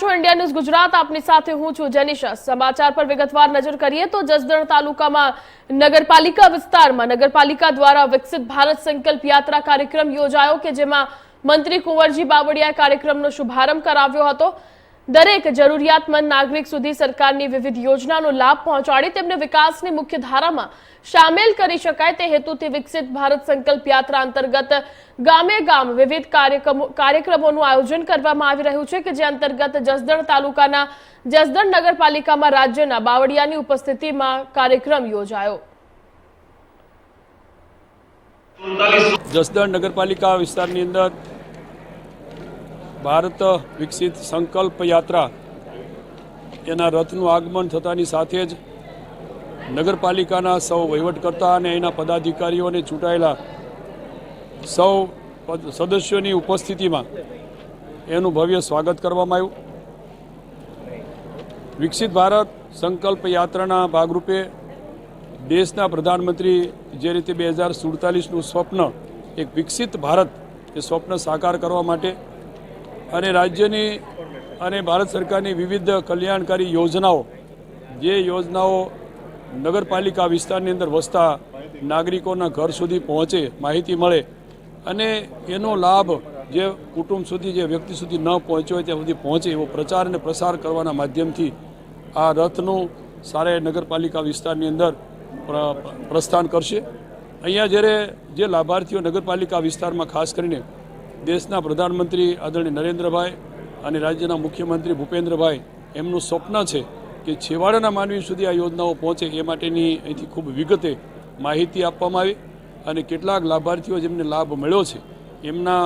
છો India news Gujarat, આપની સાથે હું છું જેનિશા. સમાચાર પર વિગતવાર નજર કરીએ તો જસદણ તાલુકામાં નગરપાલિકા વિસ્તારમાં, નગરપાલિકા દ્વારા વિકસિત ભારત સંકલ્પ યાત્રા કાર્યક્રમ યોજાયો કે જેમાં મંત્રી કુંવરજી બાવળિયાએ કાર્યક્રમનો શુભારંભ કરાવ્યો હતો. દરેક જરૂરિયાતમંદ નાગરિક સુધી સરકારની વિવિધ યોજનાનો લાભ પહોંચાડી તેમને વિકાસની મુખ્ય ધારામાં સામેલ કરી શકાય તે હેતુથી વિકસિત ભારત સંકલ્પ યાત્રા અંતર્ગત ગામે ગામ વિવિધ કાર્યક્રમો કાર્યક્રમોનું આયોજન કરવામાં આવી રહ્યું છે કે જે અંતર્ગત જસદણ તાલુકાના જસદણ નગરપાલિકામાં રાજ્યના બાવળિયાની ઉપસ્થિતિમાં કાર્યક્રમ યોજાયો. જસદણ નગરપાલિકા વિસ્તારની અંદર ભારત વિકસિત સંકલ્પ યાત્રા એના રથનું આગમન થતાની સાથે જ નગરપાલિકાના સૌ વહીવટકર્તા અને એના પદાધિકારીઓને ચૂંટાયેલા સૌ સદસ્યોની ઉપસ્થિતિમાં એનું ભવ્ય સ્વાગત કરવામાં આવ્યું. વિકસિત ભારત સંકલ્પ યાત્રાના ભાગરૂપે દેશના પ્રધાનમંત્રી જે રીતે બે હજાર સુડતાલીસનું સ્વપ્ન, એક વિકસિત ભારત, એ સ્વપ્ન સાકાર કરવા માટે અને રાજ્યની અને ભારત સરકારની વિવિધ કલ્યાણકારી યોજનાઓ, જે યોજનાઓ નગરપાલિકા વિસ્તારની અંદર વસતા નાગરિકોના ઘર સુધી પહોંચે, માહિતી મળે અને એનો લાભ જે કુટુંબ સુધી, જે વ્યક્તિ સુધી ન પહોંચ્યો હોય ત્યાં સુધી પહોંચે એવો પ્રચાર અને પ્રસાર કરવાના માધ્યમથી આ રથનું સારે નગરપાલિકા વિસ્તારની અંદર પ્રસ્થાન કરશે. અહીંયા જ્યારે જે લાભાર્થીઓ નગરપાલિકા વિસ્તારમાં ખાસ કરીને દેશના પ્રધાનમંત્રી આદરણીય નરેન્દ્રભાઈ અને રાજ્યના મુખ્યમંત્રી ભૂપેન્દ્રભાઈ, એમનું સ્વપ્ન છે કે છેવાડાના માનવી સુધી આ યોજનાઓ પહોંચે એ માટેની અહીંથી ખૂબ વિગતે માહિતી આપવામાં આવી અને કેટલાક લાભાર્થીઓ જેમને લાભ મળ્યો છે, એમના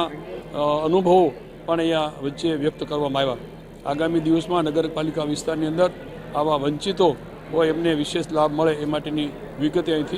અનુભવો પણ અહીંયા વચ્ચે વ્યક્ત કરવામાં આવ્યા. આગામી દિવસમાં નગરપાલિકા વિસ્તારની અંદર આવા વંચિતો હોય એમને વિશેષ લાભ મળે એ માટેની વિગતે અહીંથી